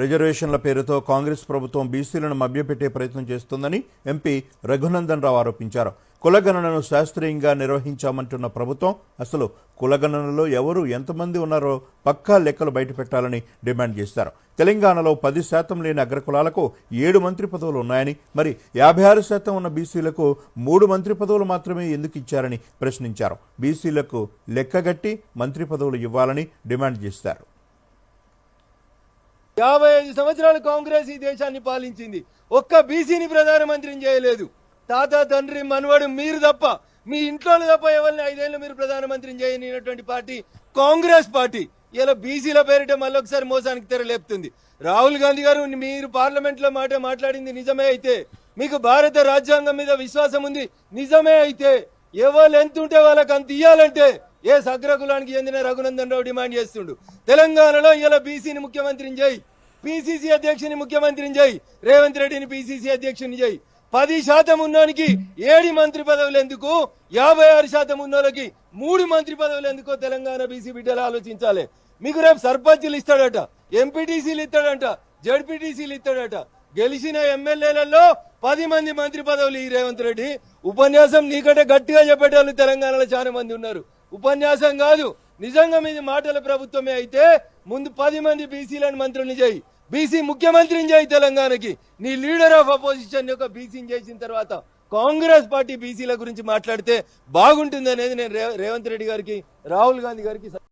రిజర్వేషన్ల పేరుతో కాంగ్రెస్ ప్రభుత్వం బీసీలను మభ్యపెట్టే ప్రయత్నం చేస్తోందని ఎంపీ రఘునందన్ రావు ఆరోపించారు. కులగణనను శాస్త్రీయంగా నిర్వహించామంటున్న ప్రభుత్వం అసలు కులగణనలో ఎవరు ఎంతమంది ఉన్నారో పక్కా లెక్కలు బయటపెట్టాలని డిమాండ్ చేశారు. తెలంగాణలో పది శాతం లేని అగ్రకులాలకు ఏడు మంత్రి పదవులు ఉన్నాయని మరి యాభై ఆరు శాతం ఉన్న బీసీలకు మూడు మంత్రి పదవులు మాత్రమే ఎందుకు ఇచ్చారని ప్రశ్నించారు. బీసీలకు లెక్కగట్టి మంత్రి పదవులు ఇవ్వాలని డిమాండ్ చేశారు. యాభై ఐదు సంవత్సరాలు కాంగ్రెస్ ఈ దేశాన్ని పాలించింది. ఒక్క బీసీని ప్రధానమంత్రిని చేయలేదు. తాత తండ్రి మనవడు మీరు తప్ప మీ ఇంట్లో తప్ప ఎవరిని ఐదేళ్ళు మీరు ప్రధానమంత్రిని చేయనటువంటి పార్టీ కాంగ్రెస్ పార్టీ. ఇలా బీసీల పేరిట మళ్ళొకసారి మోసానికి తెరలేపుతుంది రాహుల్ గాంధీ గారు మీరు పార్లమెంట్లో మాట మాట్లాడింది నిజమే అయితే మీకు భారత రాజ్యాంగం మీద విశ్వాసం ఉంది నిజమే అయితే ఎవరు ఎంత ఉంటే వాళ్ళకి అంత ఇయ్యాలంటే ఏ సగ్రకులానికి చెందిన రఘునందన్ రావు డిమాండ్ చేస్తుండు. తెలంగాణలో ఇలా బీసీని ముఖ్యమంత్రిని చేయి. పిసిసి అధ్యక్షుని ముఖ్యమంత్రిని చేయి. రేవంత్ రెడ్డిని పిసిసి అధ్యక్షుని చేయి. పది శాతం ఉన్నోనికి ఏడు మంత్రి పదవులు ఎందుకు? యాభై ఆరు శాతం ఉన్నోళ్ళకి మూడు మంత్రి పదవులు ఎందుకో తెలంగాణ బీసీ బిడ్డలు ఆలోచించాలి. మీకు రేపు సర్పంచులు ఇస్తాడట. ఎంపీటీసీలు ఇస్తాడట. జడ్పీటీసీలు ఇస్తాడట. గెలిచిన ఎమ్మెల్యేలలో పది మంది మంత్రి పదవులు ఈ రేవంత్ రెడ్డి. ఉపన్యాసం నీకంటే గట్టిగా చెప్పేటోళ్ళు తెలంగాణలో చాలా మంది ఉన్నారు. ఉపన్యాసం కాదు. నిజంగా మీది మాటల ప్రభుత్వమే అయితే ముందు పది మంది బీసీలను మంత్రుల్ని చేయి. బీసీ ముఖ్యమంత్రిని చేయి తెలంగాణకి. నీ లీడర్ ఆఫ్ అపోజిషన్ యొక్క బీసీని చేసిన తర్వాత కాంగ్రెస్ పార్టీ బీసీల గురించి మాట్లాడితే బాగుంటుంది అనేది నేను రేవంత్ రెడ్డి గారికి రాహుల్ గాంధీ గారికి